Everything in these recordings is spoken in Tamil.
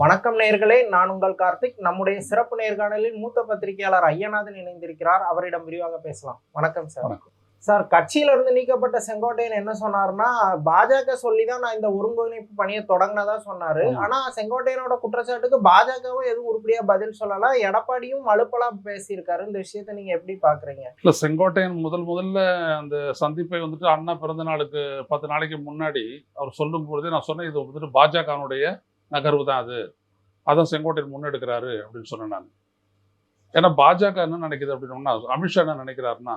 வணக்கம் நேர்களே நான் உங்கள் கார்த்திக். நம்முடைய சிறப்பு நேர்காணலில் மூத்த பத்திரிகையாளர் ஐயநாதன் இணைந்திருக்கிறார். அவரிடம் விரிவாக பேசலாம். வணக்கம் சார். சார் கட்சியில இருந்து நீக்கப்பட்ட செங்கோட்டையன் என்ன சொன்னார்னா பாஜக சொல்லி தான் நான் இந்த ஒருங்கிணைப்பு பணியை தொடங்கினதா சொன்னாரு. ஆனா செங்கோட்டையனோட குற்றச்சாட்டுக்கு பாஜகவும் எதுவும் உருப்படியா பதில் சொல்லல. எடப்பாடியும் மலுப்பலா பேசியிருக்காரு. இந்த விஷயத்தை நீங்க எப்படி பாக்குறீங்க? இல்ல செங்கோட்டையன் முதல் முதல்ல அந்த சந்திப்பை வந்துட்டு அண்ணா பிறந்த நாளுக்கு பத்து நாளைக்கு முன்னாடி அவர் சொல்லும் பொழுதே நான் சொன்னேன் இது வந்துட்டு பாஜகனுடைய நகர்வு தான் அது. அதான் செங்கோட்டையன் முன்னெடுக்கிறாரு அப்படின்னு சொன்னேன் நான். ஏன்னா பாஜக என்ன நினைக்குது அப்படின்னா அமித்ஷா என்ன நினைக்கிறாருன்னா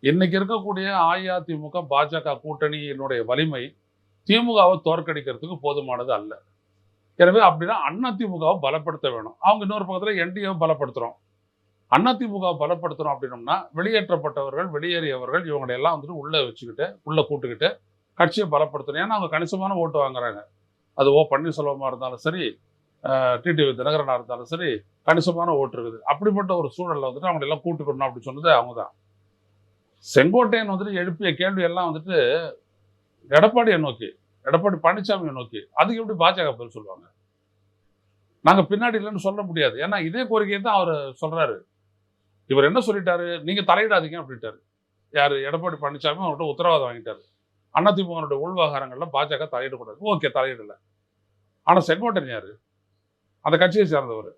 இன்னைக்கு இருக்கக்கூடிய அஇஅதிமுக பாஜக கூட்டணியினுடைய வலிமை திமுகவை தோற்கடிக்கிறதுக்கு போதுமானது அல்ல. எனவே அப்படின்னா அதிமுகவை பலப்படுத்த வேணும். அவங்க இன்னொரு பக்கத்தில் என்டிஏவை பலப்படுத்துறோம். அதிமுக பலப்படுத்துகிறோம் அப்படின்னோம்னா வெளியேற்றப்பட்டவர்கள் வெளியேறியவர்கள் இவங்களை எல்லாம் வந்துட்டு உள்ளே வச்சுக்கிட்டு உள்ளே கூட்டுக்கிட்டு கட்சியை பலப்படுத்தணும். ஏன்னா அவங்க கணிசமான ஓட்டு வாங்குறாங்க. அது ஓ பன்னீர்செல்வமாக இருந்தாலும் சரி டிடிவி தினகரனாக இருந்தாலும் சரி கணிசமான ஓட்டு இருக்குது. அப்படிப்பட்ட ஒரு சூழலில் வந்துட்டு அவங்க எல்லாம் கூட்டுக்கணும் அப்படின்னு சொன்னது அவங்க தான் செங்கோட்டையன் வந்துட்டு எழுப்பிய கேள்வி எல்லாம் வந்துட்டு எடப்பாடியை நோக்கி எடப்பாடி பழனிசாமியை நோக்கி அதுக்கு எப்படி பாஜக பதில் சொல்லுவாங்க? நாங்கள் பின்னாடி இல்லைன்னு சொல்ல முடியாது. ஏன்னா இதே கோரிக்கையை தான் அவர் சொல்கிறாரு இவர் என்ன சொல்லிட்டாரு? நீங்கள் தலையிடாதீங்க அப்படின்ட்டாரு. யார்? எடப்பாடி பழனிசாமி அவர்கிட்ட உத்தரவாதம் வாங்கிட்டாரு. அதிமுகனுடைய உள்விவகாரங்களில் பாஜக தலையிடக்கூடாது. ஓகே தலையிடலை. ஆனால் செங்கோட்டன் யார்? அந்த கட்சியை சேர்ந்தவர்.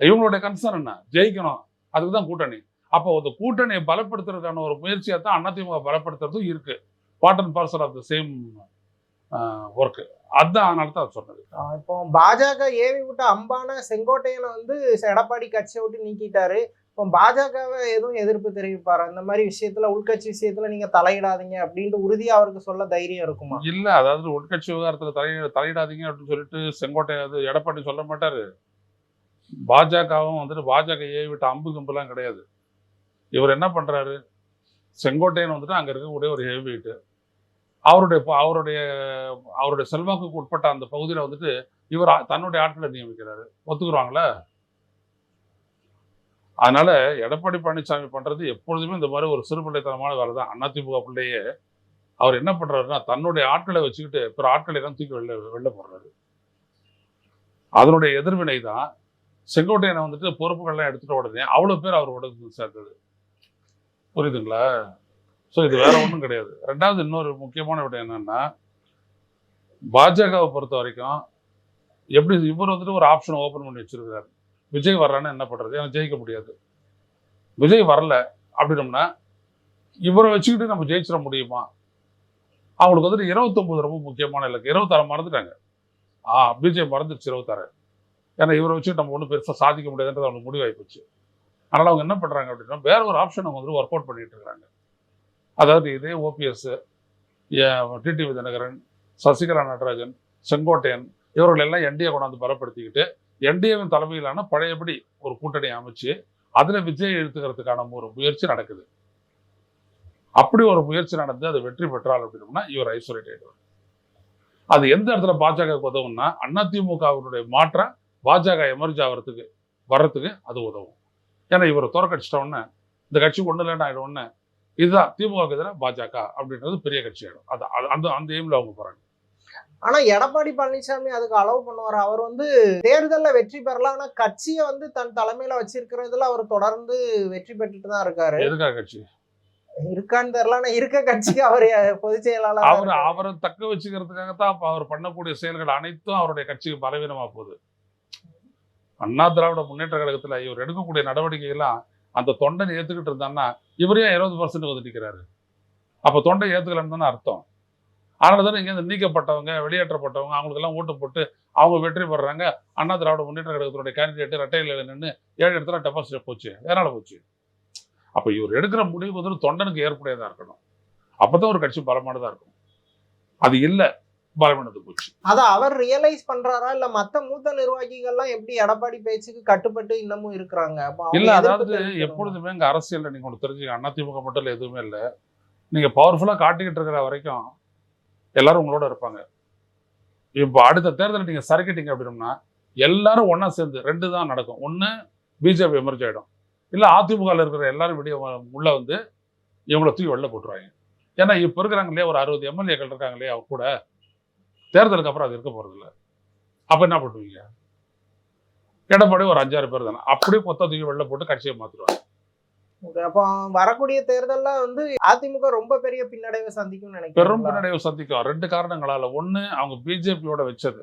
இவங்களுடைய கன்சர்ன் என்ன? ஜெயிக்கணும். அதுக்கு தான் கூட்டணி. அப்போ அந்த கூட்டணியை பலப்படுத்துறதுக்கான ஒரு முயற்சியாக தான் அதிமுக பலப்படுத்துறதும் இருக்குது part and parcel of the same work அதுதான் அதனால தான் சொன்னது. இப்போ பாஜக ஏவி விட்ட அம்பான செங்கோட்டையனை வந்து எடப்பாடி கட்சியை விட்டு நீக்கிட்டாரு. இப்போ பாஜகவை எதுவும் எதிர்ப்பு தெரிவிப்பார்? அந்த மாதிரி விஷயத்துல உள்கட்சி விஷயத்துல நீங்க தலையிடாதீங்க அப்படின்ட்டு உறுதியா அவருக்கு சொல்ல தைரியம் இருக்குமா? இல்ல அதாவது உட்கட்சி விவகாரத்துல தலையிட தலையிடாதீங்க அப்படின்னு சொல்லிட்டு செங்கோட்டை அது எடப்பாடி சொல்ல மாட்டாரு. பாஜகவும் வந்துட்டு பாஜக ஏவி விட்ட அம்பு கம்புலாம் கிடையாது. இவர் என்ன பண்றாரு? செங்கோட்டையன் வந்துட்டு அங்க இருக்கக்கூடிய ஒரு ஹெவிட்டு அவருடைய அவருடைய அவருடைய செல்வாக்குக்கு உட்பட்ட அந்த பகுதியில் வந்துட்டு இவர் தன்னுடைய ஆட்களை நியமிக்கிறாரு. ஒத்துக்குருவாங்களா அதனால எடப்பாடி பழனிசாமி பண்றது எப்பொழுதுமே இந்த மாதிரி ஒரு சிறுபிள்ளைத்தனமான வேலை தான் அதிமுக பிள்ளையே அவர் என்ன பண்றாருன்னா தன்னுடைய ஆட்களை வச்சுக்கிட்டு பிற ஆட்களை எல்லாம் தூக்கி வெளில வெளில போடுறாரு. அதனுடைய எதிர்வினை தான் செங்கோட்டையனை வந்துட்டு பொறுப்புகள்லாம் எடுத்துட்ட உடனே அவ்வளோ பேர் அவரோட சேர்ந்தது. புரியுதுங்களா? ஸோ இது வேற ஒன்றும் கிடையாது. ரெண்டாவது இன்னொரு முக்கியமான விடம் என்னன்னா பாஜகவை பொறுத்த வரைக்கும் எப்படி இவர் வந்துட்டு ஒரு ஆப்ஷன் ஓப்பன் பண்ணி வச்சிருக்கிறாரு. விஜய் வர்றான்னு என்ன பண்றது? ஏன்னா ஜெயிக்க முடியாது. விஜய் வரல அப்படின்னோம்னா இவரை வச்சுக்கிட்டு நம்ம ஜெயிச்சிட முடியுமா? அவங்களுக்கு வந்துட்டு இருபத்தொம்பது ரொம்ப முக்கியமான இலக்கு. இருபத்தாறு மறந்துட்டாங்க. ஆ பிஜேபி மறந்துடுச்சு இருபத்தாறு. ஏன்னா இவரை வச்சு நம்ம ஒன்றும் பெருசாக சாதிக்க முடியாதுன்றது அவங்களுக்கு முடிவாகி போச்சு அதனால் அவங்க என்ன பண்ணுறாங்க அப்படின்னா வேற ஒரு ஆப்ஷன் அவங்க வந்து ஒர்க் அவுட் பண்ணிட்டு இருக்காங்க. அதாவது இதே ஓபிஎஸ் டிடிவி தினகரன் சசிகலா நடராஜன் செங்கோட்டையன் இவர்கள் எல்லாம் என்டிஏ கொண்டாந்து பலப்படுத்திக்கிட்டு என்டிஏவின் தலைமையிலான பழையபடி ஒரு கூட்டணி அமைச்சு அதில் விஜய் இழுத்துக்கிறதுக்கான ஒரு முயற்சி நடக்குது. அப்படி ஒரு முயற்சி நடந்து அது வெற்றி பெற்றால் அப்படின்னோம்னா இவர் ஐசோலேட் ஆயிடுவார். அது எந்த இடத்துல பாஜக உதவும்னா அதிமுகவினுடைய மாற்றம் பாஜக எமர்ஜ் ஆகிறதுக்கு வர்றதுக்கு அது உதவும். ஏன்னா இவரை தோற்கடிச்சிட்ட உடனே இந்த கட்சி ஒன்று இல்லைன்னு ஆகிடும் உடனே இதுதான் திமுக எதிராக பாஜக அப்படின்றது பெரிய கட்சி ஆகிடும் அது அந்த அந்த எய்மில் அவங்க போகிறாங்க ஆனா எடப்பாடி பழனிசாமி அதுக்கு அலோவ் பண்ணுவார். அவர் வந்து தேர்தல்ல வெற்றி பெறலாம் ஆனா கட்சியை வந்து தன் தலைமையில வச்சிருக்கிறதுல அவர் தொடர்ந்து வெற்றி பெற்றுட்டு தான் இருக்காரு. எதுக்காக கட்சி? இருக்கான்னு தெரியல. ஆனா இருக்க கட்சிக்கு அவர் பொதுச் செயலாளர் அவர் அவரை தக்க வச்சுக்கிறதுக்காகத்தான் அப்ப அவர் பண்ணக்கூடிய செயல்கள் அனைத்தும் அவருடைய கட்சிக்கு பலவீனமா போகுது. அண்ணா திராவிட முன்னேற்ற கழகத்துல இவர் எடுக்கக்கூடிய நடவடிக்கை எல்லாம் அந்த தொண்டனை ஏத்துக்கிட்டு இருந்தான்னா இவரே இருபது பர்சன்ட் நிற்கிறாரு அப்ப தொண்டை ஏத்துக்கலன்னு தானே அர்த்தம். அதனால தானே இங்க இருந்து நீக்கப்பட்டவங்க வெளியேற்றப்பட்டவங்க அவங்களுக்கு எல்லாம் ஓட்டு போட்டு அவங்க வெற்றி பெறுறாங்க. அண்ணா திராவிட முன்னேற்ற கழகத்தினுடைய கேண்டிடேட் ரெட்டையில நின்று ஏழு இடத்துல டெபாசிட் போச்சு. எதனால போச்சு? அப்ப இவர் எடுக்கிற முடிவு வந்து தொண்டனுக்கு ஏற்புடையதா இருக்கணும். அப்பதான் ஒரு கட்சி பலமானதா இருக்கும். அது இல்ல பலமானது போச்சு. அத அவர் ரியலைஸ் பண்றாரா? இல்ல மத்த மூத்த நிர்வாகிகள்லாம் எப்படி எடப்பாடி பேச்சுக்கு கட்டுப்பட்டு இன்னமும் இருக்கிறாங்க? அப்ப இல்ல அதாவது? எப்பொழுதுமே இங்க அரசியல்ல நீங்க ஒன்று தெரிஞ்சுக்க அதிமுக மட்டும் எதுவுமே இல்ல. நீங்க பவர்ஃபுல்லா காட்டிக்கிட்டு இருக்கிற வரைக்கும் எல்லாரும் உங்களோட இருப்பாங்க. இப்போ அடுத்த தேர்தலில் நீங்கள் சறுக்கிட்டீங்க அப்படின்னா எல்லாரும் ஒன்றா சேர்ந்து ரெண்டு தான் நடக்கும். ஒன்று பிஜேபி எமர்ஜ் ஆகிடும் இல்லை அதிமுகவில் இருக்கிற எல்லாரும் வெளியே உள்ளே உள்ள வந்து இவங்கள தூக்கி வெளில போட்டுருவாங்க. ஏன்னா இப்போ இருக்கிறாங்க இல்லையா ஒரு அறுபது எம்எல்ஏக்கள் இருக்காங்க இல்லையா கூட. தேர்தலுக்கு அப்புறம் அது இருக்க போகிறதில்ல அப்போ என்ன பண்ணுவீங்க? எடப்பாடி ஒரு அஞ்சாறு பேர் தானே. அப்படியே மொத்த தூக்கி வெளில போட்டு கட்சியை மாற்றிடுவாங்க அப்போ வரக்கூடிய தேர்தல்ல வந்து அதிமுக ரொம்ப பெரிய பின்னடைவை சந்திக்கும் பெரும் நினைக்கிறேன் பின்னடைவு சந்திக்கும். ரெண்டு காரணங்களால. ஒண்ணு அவங்க பிஜேபியோட வச்சது.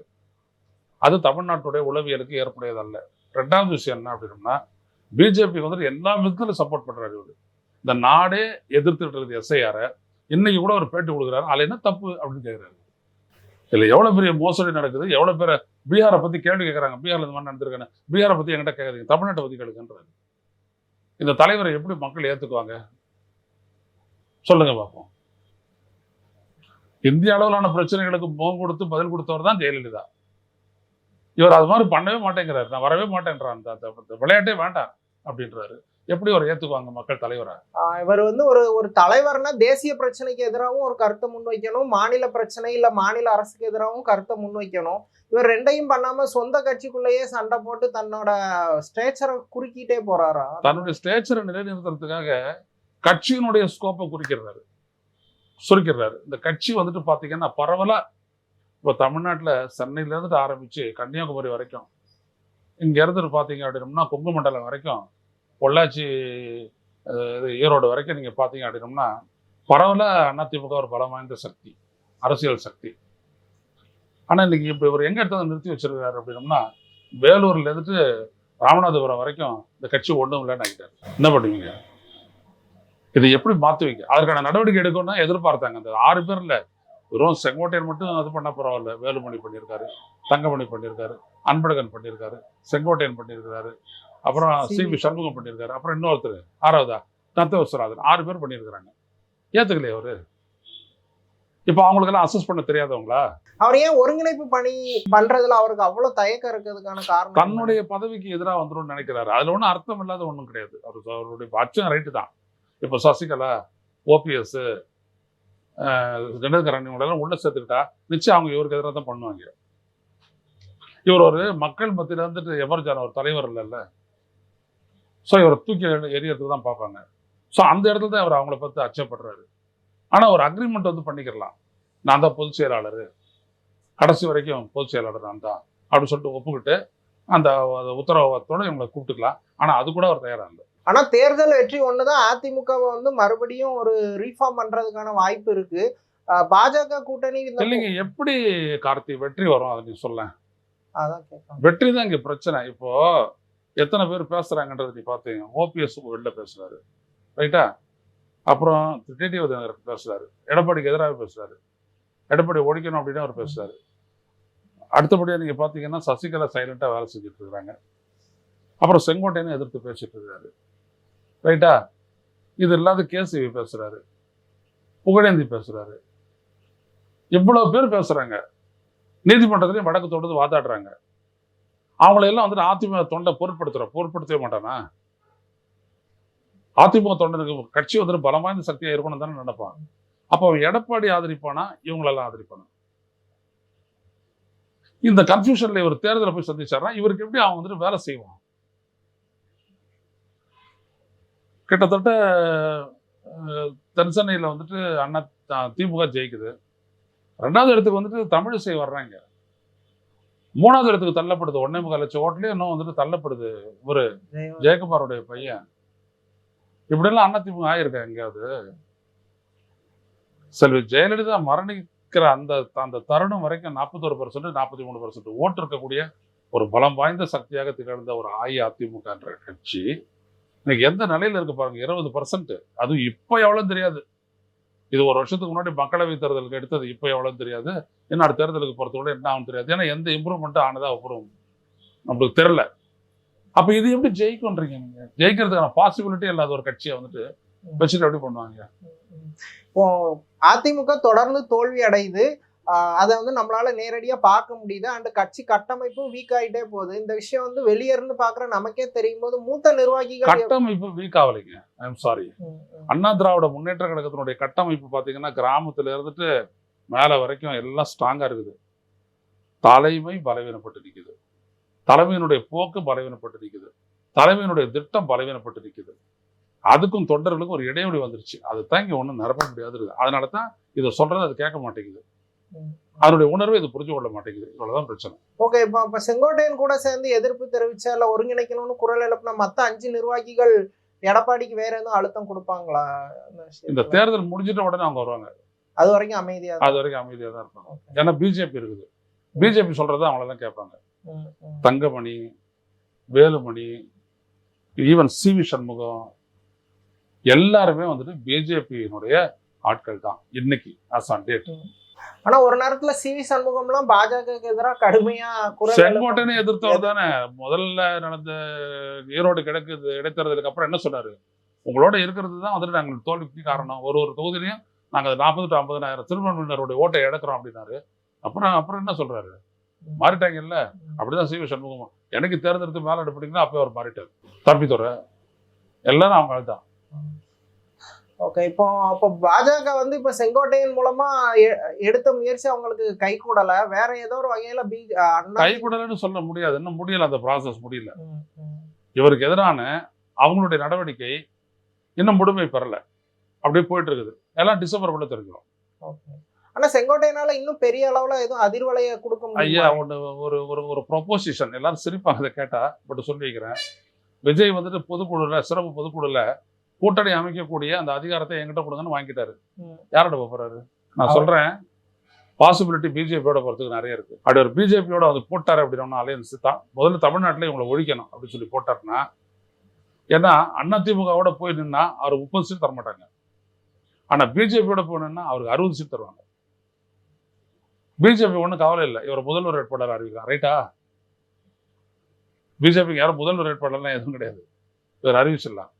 அது தமிழ்நாட்டுடைய உளவியலுக்கு ஏற்புடையதல்ல. ரெண்டாவது விஷயம் என்ன அப்படின்னா பிஜேபி வந்துட்டு எல்லா விதத்திலும் சப்போர்ட் பண்றாரு இவரு. இந்த நாடே எதிர்த்துட்டு இருக்குது எஸ்ஐஆர. இன்னைக்கு கூட ஒரு பேட்டி கொடுக்குறாரு. அதுல என்ன தப்பு அப்படின்னு கேட்குறாரு இதுல எவ்வளோ பெரிய மோசடி நடக்குது? எவ்வளோ பேரை பீகாரை பத்தி கேள்வி கேட்கறாங்க பீகாரில் இந்த மாதிரி நடந்திருக்காங்க பீகாரை பத்தி என்கிட்ட கேட்குறீங்க தமிழ்நாட்டை பற்றி கேளுங்கன்றாரு. இந்த தலைவரை எப்படி மக்கள் ஏத்துக்குவாங்க? சொல்லுங்க பார்ப்போம் இந்திய அளவிலான பிரச்சனைகளுக்கு முகம் கொடுத்து பதில் கொடுத்தவர் தான் ஜெயலலிதா. இவர் அது மாதிரி பண்ணவே மாட்டேங்கிறாரு. நான் வரவே மாட்டேன்றான். அந்த விளையாட்டே வேண்டாம் அப்படின்றாரு. எப்படி ஒரு ஏத்துக்குவாங்க மக்கள் தலைவரா? இவர் வந்து ஒரு ஒரு தலைவர்னா தேசிய பிரச்சனைக்கு எதிராகவும் ஒரு கருத்தை முன்வைக்கணும். மாநில பிரச்சனை இல்ல மாநில அரசுக்கு எதிராகவும் கருத்தை முன்வைக்கணும். இவர் ரெண்டையும் பண்ணாம சொந்த கட்சிக்குள்ளேயே சண்டை போட்டு தன்னோட ஸ்டேச்சரை குறுக்கிட்டே போறாரா? தன்னுடைய ஸ்டேச்சரை நிலைநிறுத்துறதுக்காக கட்சியினுடைய ஸ்கோப்பை குறிக்கிறாரு. சுருக்கிறாரு. இந்த கட்சி வந்துட்டு பாத்தீங்கன்னா பரவலா இப்போ தமிழ்நாட்டுல சென்னையில இருந்துட்டு ஆரம்பிச்சு கன்னியாகுமரி வரைக்கும். இங்க இருந்துட்டு பாத்தீங்க அப்படின்னம்னா கொங்கு மண்டலம் வரைக்கும் பொள்ளாச்சி இது ஈரோடு வரைக்கும் நீங்க பாத்தீங்க அப்படின்னம்னா அண்ணா அதிமுக ஒரு பலம் வாய்ந்த சக்தி அரசியல் சக்தி. ஆனா இன்னைக்கு இப்ப இவர் எங்க எடுத்து நிறுத்தி வச்சிருக்காரு அப்படின்னம்னா வேலூர்ல இருந்துட்டு ராமநாதபுரம் வரைக்கும் இந்த கட்சி ஒண்ணும் இல்லைன்னு ஆகிட்டாரு. என்ன பண்ணுவீங்க? இதை எப்படி மாத்துவீங்க? அதற்கான நடவடிக்கை எடுக்கணும்னா எதிர்பார்த்தாங்க. அந்த ஆறு பேர்ல வெறும் செங்கோட்டையன் மட்டும் அது பண்ண பரவாயில்ல. வேலுமணி பண்ணியிருக்காரு தங்கமணி பண்ணியிருக்காரு அன்பழகன் பண்ணியிருக்காரு செங்கோட்டையன் பண்ணியிருக்காரு. அப்புறம் சி வி சண்முகம் பண்ணியிருக்காரு. அப்புறம் இன்னொருத்தர் ஆறாவதா? நத்தவசராதன் ஆறு பேர் பண்ணியிருக்கிறாங்க. ஏத்துக்கலையே அவரு? இப்போ அவங்களுக்கெல்லாம் அசஸ் பண்ண தெரியாதவங்களா? அவர் ஏன் ஒருங்கிணைப்பு பணி பண்றதுல அவருக்கு அவ்வளவு தயக்கம் இருக்கிறதுக்கான காரணம்? தன்னுடைய பதவிக்கு எதிராக வந்துடும் நினைக்கிறாரு. அதுல ஒன்றும் அர்த்தம் இல்லாத ஒன்றும் கிடையாது. அவர் அவருடைய அச்சம் ரைட்டு தான். இப்போ சசிகலா ஓபிஎஸ் தினகரன் இவங்களெல்லாம் உள்ள சேர்த்துக்கிட்டா நிச்சயம் அவங்க இவருக்கு எதிராக தான் பண்ணுவாங்க. இவர் ஒரு மக்கள் மத்தியில இருந்துட்டு எமர்ஜான ஒரு தலைவர் இல்லைல்ல. ஸோ இவரை தூக்கி எறியறதுக்கு தான் பார்ப்பாங்க. ஸோ அந்த இடத்துல தான் அவர் அவங்கள பார்த்து அச்சப்படுறாரு. ஆனா ஒரு அக்ரிமெண்ட் வந்து பண்ணிக்கிறலாம். நான் தான் பொதுச் செயலாளர். கடைசி வரைக்கும் பொதுச் செயலாளர் நான் தான் அப்படின்னு சொல்லிட்டு ஒப்புக்கிட்டு அந்த உத்தரவாதத்தோட இவங்களை கூப்பிட்டுக்கலாம். ஆனா அது கூட அவர் தயாரா இல்லை. ஆனா தேர்தல் வெற்றி ஒண்ணுதான் அதிமுகவை வந்து மறுபடியும் ஒரு ரீஃபார்ம் பண்றதுக்கான வாய்ப்பு இருக்கு. பாஜக கூட்டணி இல்லைங்க எப்படி கார்த்தி வெற்றி வரும்? அதை நீ சொல்ல வெற்றி தான் இங்க பிரச்சனை. இப்போ எத்தனை பேர் பேசுகிறாங்கன்றத நீ பார்த்தீங்க ஓபிஎஸ் வெளில பேசுகிறாரு ரைட்டா அப்புறம் டிடிவி தினகரன் பேசுகிறாரு எடப்பாடிக்கு எதிராக பேசுகிறாரு எடப்பாடி ஒழிக்கணும் அப்படின்னு அவர் பேசுகிறாரு அடுத்தபடியாக நீங்கள் பார்த்தீங்கன்னா சசிகலா சைலண்ட்டாக வேலை செஞ்சுட்டு இருக்கிறாங்க. அப்புறம் செங்கோட்டையனை எதிர்த்து பேசிட்டு இருக்காரு. ரைட்டா இது இல்லாத கேசிவி பேசுகிறாரு புகழேந்தி பேசுகிறாரு இவ்வளோ பேர் பேசுகிறாங்க நீதிமன்றத்துலேயும் வடக்கு தொடர்ந்து வாதாடுறாங்க. அவங்கள எல்லாம் வந்துட்டு அதிமுக தொண்டை பொருட்படுத்துற பொருட்படுத்தவே மாட்டானா? அதிமுக தொண்டனுக்கு கட்சி வந்துட்டு பலம் வாய்ந்த சக்தியா இருக்கணும் தானே நினைப்பான். அப்போ அவன் எடப்பாடி ஆதரிப்பானா? இவங்களெல்லாம் ஆதரிப்பானா? இந்த கன்ஃபியூஷன்ல இவர் தேர்தலை போய் சந்திச்சாருன்னா இவருக்கு எப்படி அவன் வந்துட்டு வேலை செய்வான்? கிட்டத்தட்ட தென்சென்னையில் வந்துட்டு அண்ணா திமுக ஜெயிக்குது. ரெண்டாவது இடத்துக்கு வந்துட்டு தமிழிசை வர்றாங்க. மூணாவது இடத்துக்கு தள்ளப்படுது. ஒன்னே முக்கால் லட்சம் ஓட்டுலயே இன்னும் வந்துட்டு தள்ளப்படுது ஒரு. ஜெயக்குமாரோடைய பையன். இப்படியெல்லாம் அதிமுக ஆயிருக்கா எங்கேயாவது? செல்வி ஜெயலலிதா மரணிக்கிற அந்த அந்த தருணம் வரைக்கும் நாற்பத்தொரு பர்சன்ட் நாற்பத்தி மூணு பர்சன்ட் ஓட்டு இருக்கக்கூடிய ஒரு பலம் வாய்ந்த சக்தியாக திகழ்ந்த ஒரு அஇஅதிமுக என்ற கட்சி. இன்னைக்கு எந்த நிலையில இருக்கு பாருங்க இருபது பர்சன்ட் அதுவும் இப்போ எவ்வளவு தெரியாது. இது ஒரு வருஷத்துக்கு முன்னாடி மக்களவை தேர்தலுக்கு எடுத்தது இப்போ எவ்வளோன்னு தெரியாது. ஏன்னா அடுத்த தேர்தலுக்கு பொறுத்தவரை என்ன ஆகும் தெரியாது. ஏன்னா எந்த இம்ப்ரூவ்மெண்ட்டும் ஆனதா அப்புறம் நம்மளுக்கு தெரியல. அப்ப இது எப்படி ஜெயிக்கும்ன்றீங்க நீங்க? ஜெயிக்கிறதுக்கான பாசிபிலிட்டி இல்லாத ஒரு கட்சியை வந்துட்டு வச்சுட்டு எப்படி பண்ணுவாங்க? இப்போ அதிமுக தொடர்ந்து தோல்வி அடையுது. அதை வந்து நம்மளால நேரடியா பார்க்க முடியுது. அண்ட் கட்சி கட்டமைப்பும் வீக் ஆயிட்டே போகுது. இந்த விஷயம் வந்து வெளிய இருந்து பாக்குற நமக்கே தெரியும் போது மூத்த நிர்வாகிகள் கட்டமைப்பு வீக் ஆகலைங்க. I'm sorry. அண்ணா திராவிட முன்னேற்ற கழகத்தினுடைய கட்டமைப்பு பாத்தீங்கன்னா கிராமத்துல இருந்துட்டு மேல வரைக்கும் எல்லாம் ஸ்ட்ராங்கா இருக்குது. தலைமை பலவீனப்பட்டு நிக்குது. தலைமையினுடைய போக்கு பலவீனப்பட்டு நிக்குது. தலைமையினுடைய திட்டம் பலவீனப்பட்டு நிக்குது. அதுக்கும் தொண்டர்களுக்கும் ஒரு இடைவெளி வந்துருச்சு. அதை தான் இங்க ஒன்றும் நிரப்ப முடியாது இருக்குது அதனால தான் இதை சொல்றது அது கேட்க மாட்டேங்குது. அதனுடைய உணர்வை இது புரிஞ்சு கொள்ள மாட்டேங்குது. இவ்வளவுதான் பிரச்சனை. ஓகே இப்போ இப்போ செங்கோட்டையன் கூட சேர்ந்து எதிர்ப்பு தெரிவிச்சா இல்ல ஒருங்கிணைக்கணும்னு குரல் எழுப்பின மத்த அஞ்சு நிர்வாகிகள் எடப்பாடிக்கு வேற எதுவும் அழுத்தம் கொடுப்பாங்களா? இந்த? தேர்தல் முடிஞ்சிட்ட உடனே அவங்க வருவாங்க. அது வரைக்கும் அமைதியா அது வரைக்கும் அமைதியா தான் இருப்பாங்க. ஏன்னா பிஜேபி இருக்குது. பிஜேபி சொல்றதை அவங்கள கேட்பாங்க. Thangamani Velumani even C V Shanmugam எல்லாருமே வந்துட்டு பிஜேபியினுடைய ஆட்கள் தான் இன்னைக்கு ஆஸ் ஆன் டேட் ஆனா ஒரு நேரத்துல சி வி சண்முகம்லாம் பாஜகவுக்கு எதிராக கடுமையா செங்கோட்டையனை எதிர்த்தவர் தானே? முதல்ல நடந்த ஈரோடு கிழக்கு இது இடைத்தேர்தலுக்கு அப்புறம் என்ன சொன்னாரு? உங்களோட இருக்கிறது தான் வந்துட்டு நாங்கள் தோல்விக்கு காரணம். ஒரு ஒரு தொகுதியிலையும் நாங்கள் நாற்பது டு ஐம்பதனாயிரம் சிறுபான்மையினருடைய ஓட்டை எடுக்கிறோம் அப்படின்னாரு. அப்புறம் அப்புறம் என்ன சொல்றாரு? மாறிட்டாங்கல்ல? அப்படிதான் சிவ சண்முகம் எனக்கு தேர்ந்தெடுத்து மேல எடுப்பீங்கன்னா அப்போ அவர் மாறிட்டார். தம்பித்துறை எல்லாரும் அவங்க தான் ஓகே இப்போ அப்போ பாஜக வந்து இப்ப செங்கோட்டையன் மூலமா எடுத்த முயற்சி அவங்களுக்கு கை கூடல வேற ஏதோ ஒரு வகையில பி கை கூடலன்னு சொல்ல முடியாது. இன்னும் முடியல அந்த ப்ராசஸ் முடியல. இவருக்கு எதிரான அவங்களுடைய நடவடிக்கை இன்னும் முழுமை பெறல. அப்படியே போயிட்டு இருக்குது எல்லாம் டிசம்பர் கூட தெரிஞ்சிடும். ஆனா செங்கோட்டையனால இன்னும் பெரிய அளவுல எதுவும் அதிர்வலைய கொடுக்க ஐயா ஒன்று ஒரு ஒரு ஒரு ப்ரொபோசிஷன் எல்லாரும் சிரிப்பாங்க இதை கேட்டா. பட் சொல்லி வைக்கிறேன். விஜய் வந்துட்டு பொதுக்குழுல சிறப்பு பொதுக்குழுல கூட்டணி அமைக்கக்கூடிய அந்த அதிகாரத்தை என்கிட்ட கொடுங்கன்னு வாங்கிட்டாரு. யாரோட போறாரு? நான். சொல்றேன். பாசிபிலிட்டி பிஜேபியோட போறதுக்கு நிறைய இருக்கு. அப்படி ஒரு பிஜேபியோட வந்து போட்டாரு அப்படின்னா அலையன்ஸ் தான் முதல்ல தமிழ்நாட்டில் இவங்களை ஒழிக்கணும் அப்படின்னு சொல்லி போட்டாருன்னா ஏன்னா அதிமுகவோட போய் நின்னா அவர் முப்பது சீட் தர மாட்டாங்க. ஆனா பிஜேபியோட போய் நின்னா அவருக்கு அறுபது சீட் தருவாங்க. பிஜேபி ஒன்றும் கவலை இல்லை. இவர் முதல்வர் வேட்பாளர் அறிவிக்கலாம் ரைட்டா பிஜேபிக்கு யாரும் முதல்வர் வேட்பாளர்லாம் எதுவும் கிடையாது. இவர் அறிவிச்சிடலாம்.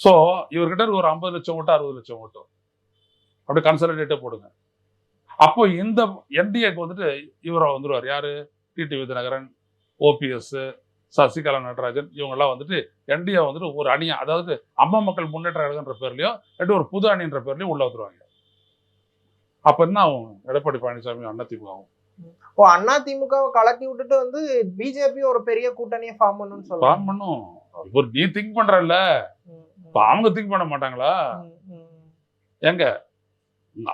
ஸோ இவர்கிட்ட ஒரு ஐம்பது லட்சம் ஓட்டு அறுபது லட்சம் ஓட்டு. அப்படி கன்சல்டேட்டே போடுங்க. அப்போ இந்த என்டிஏக்கு வந்துட்டு இவரை வந்துருவார். யாரு? டிடி விதிநகரன் ஓபிஎஸ் சசிகலா நடராஜன் இவங்கெல்லாம் வந்துட்டு என்டிஏ வந்துட்டு ஒரு அணியா அதாவது அம்மா மக்கள் முன்னேற்ற கழகன்ற பேர்லயோ இல்லாட்டி ஒரு புது அணின்ற பேர்லயும் உள்ள வந்துருவாங்க. அப்ப என்ன ஆகும்? எடப்பாடி பழனிசாமி அதிமுக ஆகும். ஓ அண்ணா திமுகவை கலட்டி விட்டுட்டு வந்து பிஜேபி ஒரு பெரிய கூட்டணியை ஃபார்ம் பண்ணணும்னு ஃபார்ம் சொல்லுவாங்க பண்ணும். இப்போ நீ திங்க் பண்றல்ல. இப்போ அவங்க திங்க் பண்ண மாட்டாங்களா. எங்க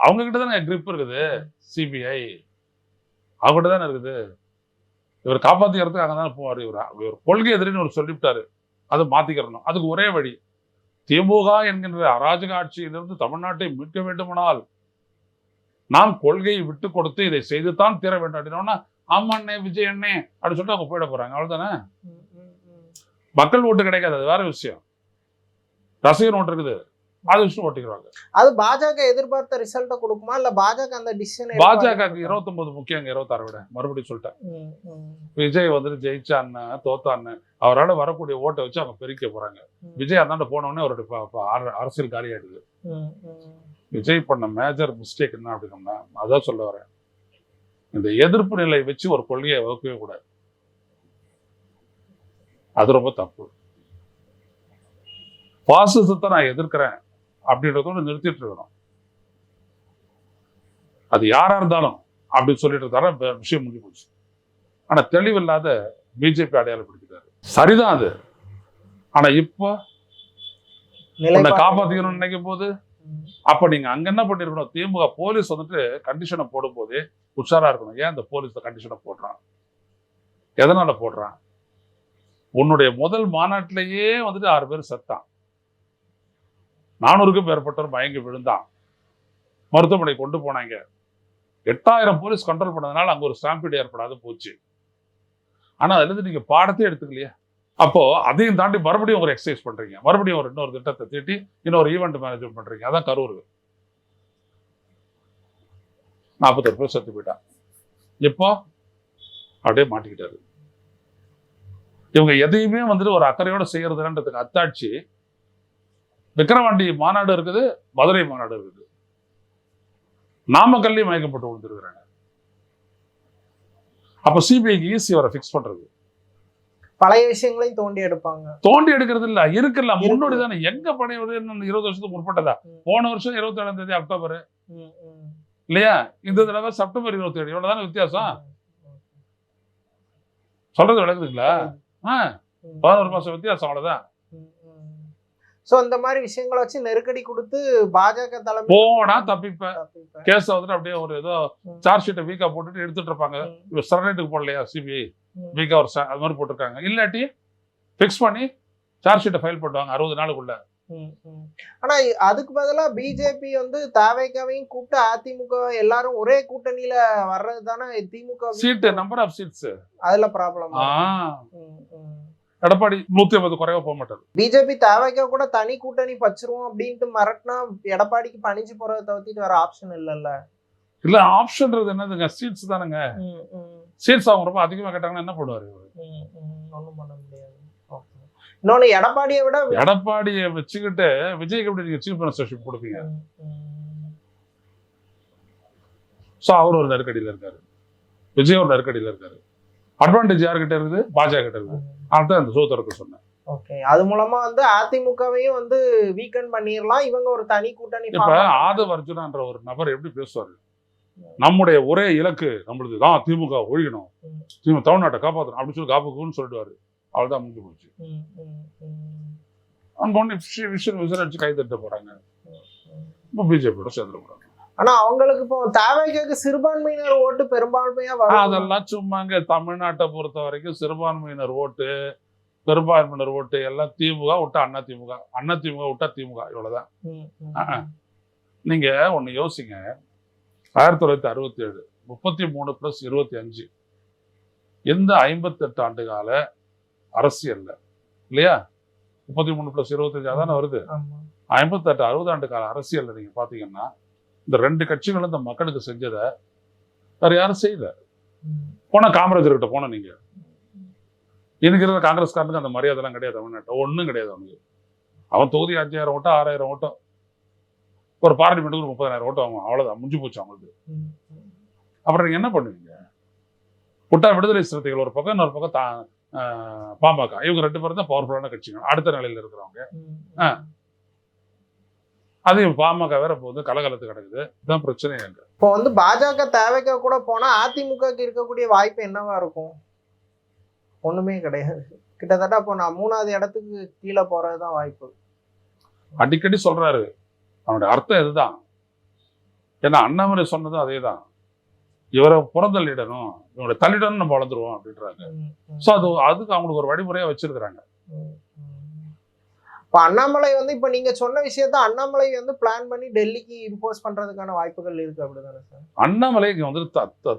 அவங்க கிட்ட தானே grip இருக்குது சிபிஐ அவங்க கிட்ட தானே இருக்குது. இவர் காப்பாத்திக்கிறதுக்கு அங்கே தானே போவார் இவர். இவர் கொள்கை எதிரின்னு ஒரு சொல்லிவிட்டாரு. அதை மாத்திக்கிறணும். அதுக்கு ஒரே வழி திமுக என்கின்ற அராஜக ஆட்சியிலிருந்து தமிழ்நாட்டை மீட்க வேண்டுமானால் நாம் கொள்கையை விட்டு கொடுத்து இதை செய்துதான் தீர வேண்டும். அப்படின்னா ஆமா அண்ணே விஜய் அண்ணே அப்படின்னு சொல்லிட்டு அவங்க போயிட போறாங்க. அவ்வளவுதானே. மக்கள் ஓட்டு கிடைக்காது. அது வேற விஷயம். ரசிகர் ஓட்டு இருக்குது. அது விஷயம் ஓட்டிக்கிறாங்க. அது பாஜக எதிர்பார்த்த ரிசல்ட்டை கொடுக்குமா? இல்ல பாஜக அந்த டிசிஷன் பாஜகவுக்கு இருபத்தொன்பது முக்கியம் இருபத்தாறு விட. மறுபடியும் சொல்லிட்டேன். விஜய் வந்துட்டு ஜெயிச்சான்னு தோத்தான்னு அவரால் வரக்கூடிய ஓட்டை வச்சு அவங்க பெருக்க போறாங்க. விஜய் அந்தாண்ட போனோடனே அவருடைய அரசியல் காலி ஆயிடுது விஜய் பண்ண மேஜர் மிஸ்டேக் என்ன அப்படின்னா அதான் சொல்ல வரேன். இந்த எதிர்ப்பு நிலை வச்சு ஒரு கொள்கையை வகுக்கவே கூடாது. அது ரொம்ப தப்பு. பாசிசத்தை நான் எதிர்க்கிறேன் அப்படின்றதோட நிறுத்திட்டு இருக்கணும். அது யாரா இருந்தாலும் அப்படின்னு சொல்லிட்டு தர விஷயம் முடிஞ்சு போச்சு. ஆனா தெளிவில்லாத பிஜேபி அடையாளப்படுத்திட்டாரு. சரிதான் அது. ஆனா இப்போ உன்னை காப்பாத்திக்கணும்னு நினைக்கும் போது அப்ப நீங்க அங்க என்ன பண்ணிருக்கணும்? திமுக போலீஸ் வந்துட்டு கண்டிஷனை போடும்போது உஷாரா இருக்கணும். ஏன் இந்த போலீஸ் கண்டிஷனை போடுறான்? எதனால போடுறான்? உன்னுடைய முதல் மாநாட்டிலேயே வந்துட்டு ஆறு பேர் செத்தான். நானூறுக்கும் மேற்பட்டவர் மயங்கி விழுந்தான். மருத்துவமனை கொண்டு போனாங்க. எட்டாயிரம் போலீஸ் கண்ட்ரோல் பண்ணதுனால அங்க ஒரு ஸ்டாம்பீடு ஏற்படாது போச்சு. ஆனா அதுல இருந்து நீங்க பாடத்தையே எடுத்துக்கலையே. அப்போ அதையும் தாண்டி மறுபடியும் ஒரு எக்ஸசைஸ் பண்றீங்க. மறுபடியும் ஒரு இன்னொரு திட்டத்தை தீட்டி இன்னொரு ஈவெண்ட் மேனேஜ்மெண்ட் பண்ணுறீங்க அதான் கரூர். நாற்பத்தொரு பேர் செத்து போயிட்டான் இப்போ அப்படியே மாட்டிக்கிட்டாரு. இவங்க எதையுமே வந்துட்டு ஒரு அக்கறையோட செய்யறதுன்றதுக்கு அத்தாட்சி விக்கிரவாண்டி மாநாடு இருக்குது மதுரை மாநாடு இருக்குது. நாமக்கல்லையும் மயக்கப்பட்டு விழுந்துருக்குறாங்க அப்ப சிபிஐக்கு ஈஸி அவரை ஃபிக்ஸ் பண்றது. பழைய விஷயங்களையும் தோண்டி எடுப்பாங்க. தோண்டி எடுக்கிறது இல்ல இருக்குல்ல. இருக்கு. முன்னோடி தானே. எங்க இன்னும் இருபது வருஷத்துக்கு முற்பட்டதா. போன வருஷம் இருபத்தி ஏழாம் தேதி அக்டோபர். இல்லையா? இந்த தடவை செப்டம்பர் இருபத்தி ஏழு இவ்வளவுதானே வித்தியாசம்? சொல்றது விளக்குதுங்களா. பதினோரு மாசம் வித்தியாசம் அவ்வளவுதான். சோ இந்த மாதிரி விஷயங்களை வச்சு நெருக்கடி கொடுத்து பாஜக தலைமை போனா தப்பிப்ப. தப்பிப்ப. கேஸ் வந்துட்டு அப்படியே ஒரு ஏதோ. சார்ஜ் ஷீட்டை வீக்கா போட்டுட்டு எடுத்துட்டு இருப்பாங்க. இவர் போடலையா சிபிஐ. வீக்கா ஒரு அது மாதிரி போட்டிருக்காங்க. இல்லாட்டி ஃபிக்ஸ் பண்ணி சார்ஜ் ஷீட்டை ஃபைல் பண்ணுவாங்க அறுபது நாளுக்குள்ள. ஆனா அதுக்கு பதிலா பிஜேபி வந்து தாவேக்காவையும் கூப்பிட்டு அதிமுக எல்லாரும் ஒரே கூட்டணியில வர்றது தானே திமுக சீட்டு நம்பர் ஆஃப் சீட்ஸ் அதுல ப்ராப்ளம் ஆ. எடப்பாடி நூத்தி ஐம்பது குறைவா போக மாட்டாரு. பிஜேபி தாவேக்கா கூட தனி கூட்டணி பச்சிருவோம் அப்படின்ட்டு மிரட்டினா எடப்பாடிக்கு பணிஞ்சு போறதை தவிர்த்துட்டு வேற ஆப்ஷன் இல்லல்ல? இல்ல ஆப்ஷன்றது என்னதுங்க? சீட்ஸ் தானுங்க. சீட்ஸ் அவங்க ரொம்ப அதிகமா கேட்டாங்கன்னா என்ன பண்ணுவாரு பண்ண முடியாது. இன்னொன்னு எடப்பாடியை விட எடப்பாடியை வச்சுக்கிட்டு விஜய்க்கு எப்படி நீங்க சீஃப் மினிஸ்டர்ஷிப் கொடுப்பீங்க. சோ அவர் ஒரு நெருக்கடியில இருக்காரு. விஜய் ஒரு நெருக்கடியில இருக்காரு. அட்வான்டேஜ் யார்கிட்ட இருக்குது? பாஜக கிட்ட இருக்குது. அதான் இந்த சூத்திரத்தை சொன்னேன். ஓகே. அது மூலமா வந்து அதிமுகவையும் வந்து வீக்கெண்ட் பண்ணிடலாம் இவங்க ஒரு தனி கூட்டணி இப்ப. ஆதவ் அர்ஜுனான்ற ஒரு நபர் எப்படி பேசுவாரு? நம்முடைய ஒரே இலக்கு நம்மளுது தான் திமுக ஒழிக்கணும். திமுக தமிழ்நாட்டை காப்பாற்றணும் அப்படின்னு சொல்லி காப்பாக்குன்னு சொல்லிடுவாரு. அவ்வளவுதான் முடிஞ்சு போச்சு. அங்க ஒன்று விஷயம் விஷயம் விசாரிச்சு கை தட்ட போறாங்க. இப்போ பிஜேபியோட சேர்ந்துட போறாங்க. ஆனா அவங்களுக்கு இப்போ தேவைக்கு சிறுபான்மையினர் ஓட்டு பெரும்பான்மையா வரும். அதெல்லாம் சும்மாங்க. தமிழ்நாட்டை பொறுத்த வரைக்கும் சிறுபான்மையினர் ஓட்டு பெரும்பான்மையினர் ஓட்டு எல்லாம் திமுக விட்டா அண்ணா திமுக அண்ணா திமுக விட்டா திமுக இவ்வளவுதான். நீங்க ஒண்ணு யோசிங்க. ஆயிரத்தி தொள்ளாயிரத்தி அறுபத்தி ஏழு முப்பத்தி மூணு பிளஸ் இருபத்தி அஞ்சு எந்த ஐம்பத்தெட்டு ஆண்டு கால அரசியல்ல இல்லையா? முப்பத்தி மூணு பிளஸ் இருபத்தஞ்சு அதானே வருது. ஆமா. ஐம்பத்தெட்டு அறுபது ஆண்டு கால அரசியல்ல நீங்க பாத்தீங்கன்னா இந்த ரெண்டு கட்சிகளும் இந்த மக்களுக்கு செஞ்சதை வேற யாரும் செய்யல. போனா காமராஜர்கிட்ட போன நீங்க. எனக்கு இருக்கிற காங்கிரஸ்காரனுக்கு அந்த மரியாதைலாம் கிடையாது தமிழ்நாட்டில் ஒன்றும் கிடையாது அவனுக்கு. அவன் தொகுதி அஞ்சாயிரம் ஓட்டம் ஆறாயிரம் ஓட்டம் ஒரு பார்லிமெண்ட்டுக்கு ஒரு முப்பதாயிரம் ஓட்டம் ஆகும் அவ்வளோதான் முடிஞ்சு போச்சு அவங்களுக்கு. அப்புறம் நீங்க என்ன பண்ணுவீங்க? புட்டா விடுதலை சிறுத்தைகள் ஒரு பக்கம் இன்னொரு பக்கம் தா பாமக. இவங்க ரெண்டு பேரும் தான் பவர்ஃபுல்லான கட்சிகள். அடுத்த நிலையில இருக்கிறவங்க. அது பாமக வேற வந்து கலகலத்து கிடக்குது. இதுதான் பிரச்சனை அங்க இப்போ வந்து பாஜக தேவைக்கா கூட போனா அதிமுகக்கு இருக்கக்கூடிய வாய்ப்பு என்னவா இருக்கும்? ஒண்ணுமே கிடையாது. கிட்டத்தட்ட அப்போ நான் மூணாவது இடத்துக்கு கீழே போறதுதான் வாய்ப்பு. அடிக்கடி சொல்றாரு. அவனுடைய அர்த்தம் இதுதான். ஏன்னா அண்ணாமலை சொன்னதும் அதே தான் இவரை புறந்தள்ளிடணும் இவங்களை தள்ளிடணும் நம்ம வளர்ந்துருவோம் அப்படின்றாங்க. ஸோ அது அதுக்கு அவங்களுக்கு ஒரு வழிமுறையா வச்சிருக்கிறாங்க. இப்போ அண்ணாமலை வந்து இப்போ நீங்க சொன்ன விஷயத்த அண்ணாமலை வந்து பிளான் பண்ணி டெல்லிக்கு இம்போஸ் பண்றதுக்கான வாய்ப்புகள் இருக்கு அப்படிதானே சார் அண்ணாமலை இங்க வந்து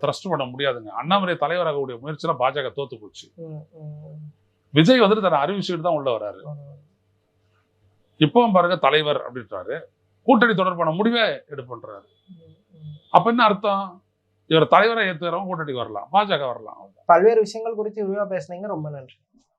த்ரஸ்ட் பண்ண முடியாதுங்க. அண்ணாமலை தலைவராகக்கூடிய முயற்சியில பாஜக தோத்து போச்சு. விஜய் வந்துட்டு தன்னை அறிவிச்சுட்டு தான் உள்ள வராரு. இப்பவும் பாருங்க தலைவர் அப்படின்றாரு. கூட்டணி தொடர்பான முடிவே எடுப்புன்றாரு. ம், ம். அப்ப என்ன அர்த்தம்? இவர் தலைவரை ஏத்துக்கிறவங்க கூட்டணிக்கு வரலாம் பாஜக வரலாம். பல்வேறு விஷயங்கள் குறித்து விரிவா பேசுனீங்க ரொம்ப நன்றி.